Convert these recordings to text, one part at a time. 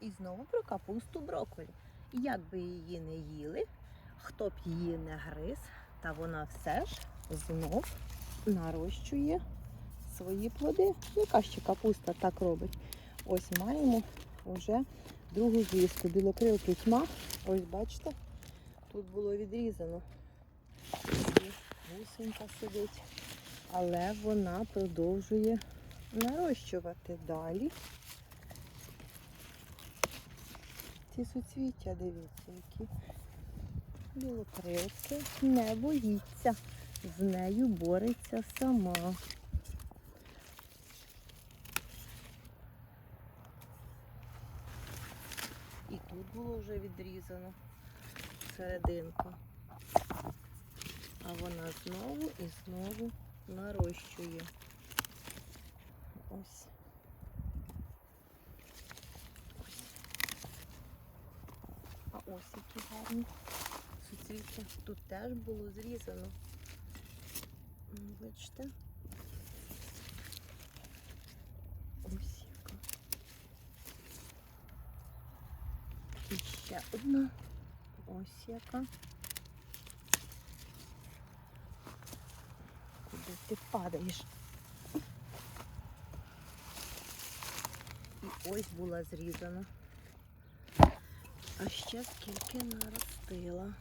І знову про капусту брокколі. Як би її не їли, хто б її не гриз, та вона все ж знов нарощує свої плоди. Яка ще капуста так робить? Ось маємо вже другу звістку. Білокрилки тьма. Ось бачите, тут було відрізано. І гусенька сидить. Але вона продовжує нарощувати далі. Ці суцвіття, дивіться, які білокрилки не боїться. З нею бореться сама. І тут було вже відрізано серединку. А вона знову і знову нарощує. Ось. Ось які гарні суцвіття. Тут теж було зрізано. Бачите? Ось яка. І ще одна. Ось яка. Куди ти падаєш? І ось була зрізана. А ще скільки наростила.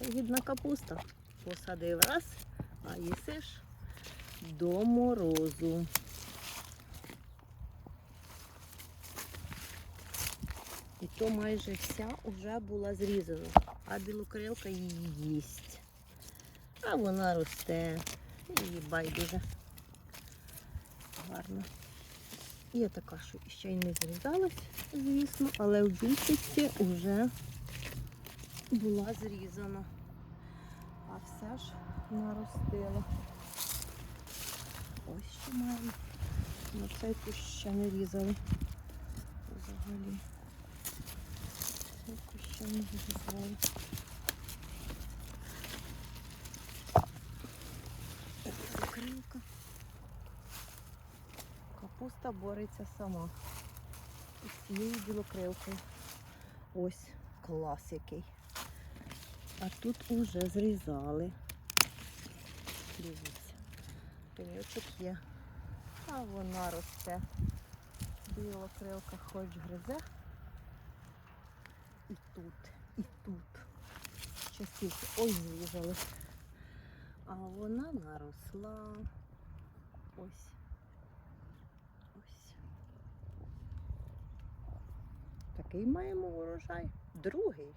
Загідна капуста. Посадив раз, а їсиш до морозу. І то майже вся вже була зрізана, а білокрилка її їсть. А вона росте, її байдуже. Гарно. Є така, що ще й не зрізалась, звісно, але в більшості вже була зрізана. А все ж наростила. Ось що маємо. На цей кущ ще не різали. Взагалі. Цей кущ ще не різали. Капуста бореться сама. Із цією білокрилкою. Ось клас який. А тут уже зрізали. Дивіться. Пеньочок є. А вона росте. Білокрилка хоч гризе. І тут, і тут. Стільки. Ой, зрізали. А вона наросла. Ось. Такий маємо урожай. Другий.